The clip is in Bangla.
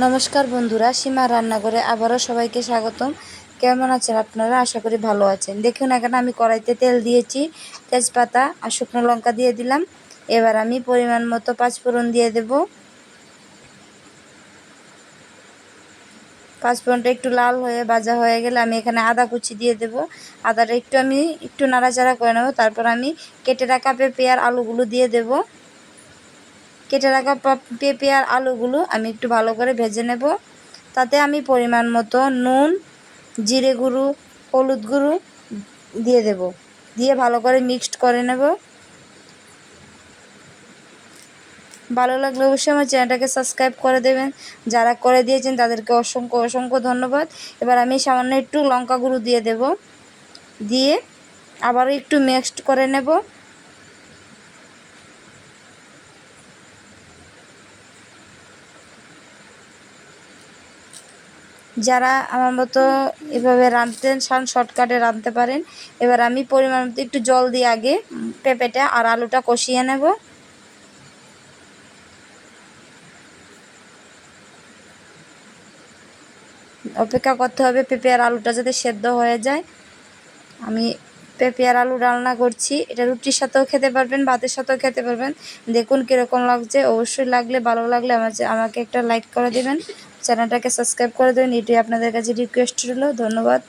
নমস্কার বন্ধুরা, সীমা রান্নাঘরে আবারও সবাইকে স্বাগতম। কেমন আছেন আপনারা? আশা করি ভালো আছেন। দেখুন, এখানে আমি কড়াইতে তেল দিয়েছি, তেজপাতা আর শুকনো লঙ্কা দিয়ে দিলাম। এবার আমি পরিমাণ মতো পাঁচফোড়ন দিয়ে দেব। পাঁচফোড়নটা একটু লাল হয়ে ভাজা হয়ে গেলে আমি এখানে আদা কুচি দিয়ে দেব। আদাটা একটু আমি একটু নাড়াচাড়া করে নেব। তারপর আমি কেটে রাখা পেঁপে আর আলুগুলো দিয়ে দেবো। কেটে রাখা পেঁপে আর আলুগুলো আমি একটু ভালো করে ভেজে নেব। তাতে আমি পরিমাণ মতো নুন, জিরে গুঁড়ো, হলুদ গুঁড়ো দিয়ে দেব। দিয়ে ভালো করে মিক্সড করে নেব। ভালো লাগলে অবশ্যই আমার চ্যানেলটাকে সাবস্ক্রাইব করে দেবেন। যারা করে দিয়েছেন তাদেরকে অসংখ্য অসংখ্য ধন্যবাদ। এবার আমি সামান্য একটু লঙ্কা গুঁড়ো দিয়ে দেব। দিয়ে আবারও একটু মিক্সড করে নেব। যারা আমার মতো এভাবে রাঁধতেন, সান শর্টকাটে রাঁধতে পারেন। এবার আমি পরিমাণ মতো একটু জল দিয়ে আগে পেঁপেটা আর আলুটা কষিয়ে নেব। অপেক্ষা করতে হবে পেঁপে আর আলুটা যাতে সেদ্ধ হয়ে যায়। আমি পেঁপে আর আলু রান্না করছি। এটা রুটির সাথেও খেতে পারবেন, ভাতের সাথেও খেতে পারবেন। দেখুন কীরকম লাগছে। অবশ্যই লাগলে, ভালো লাগলে আমার আমাকে একটা লাইক করে দেবেন। চ্যানেলটাকে সাবস্ক্রাইব করে দেবেন এটি আপনাদের কাছে রিকোয়েস্ট রইল। ধন্যবাদ।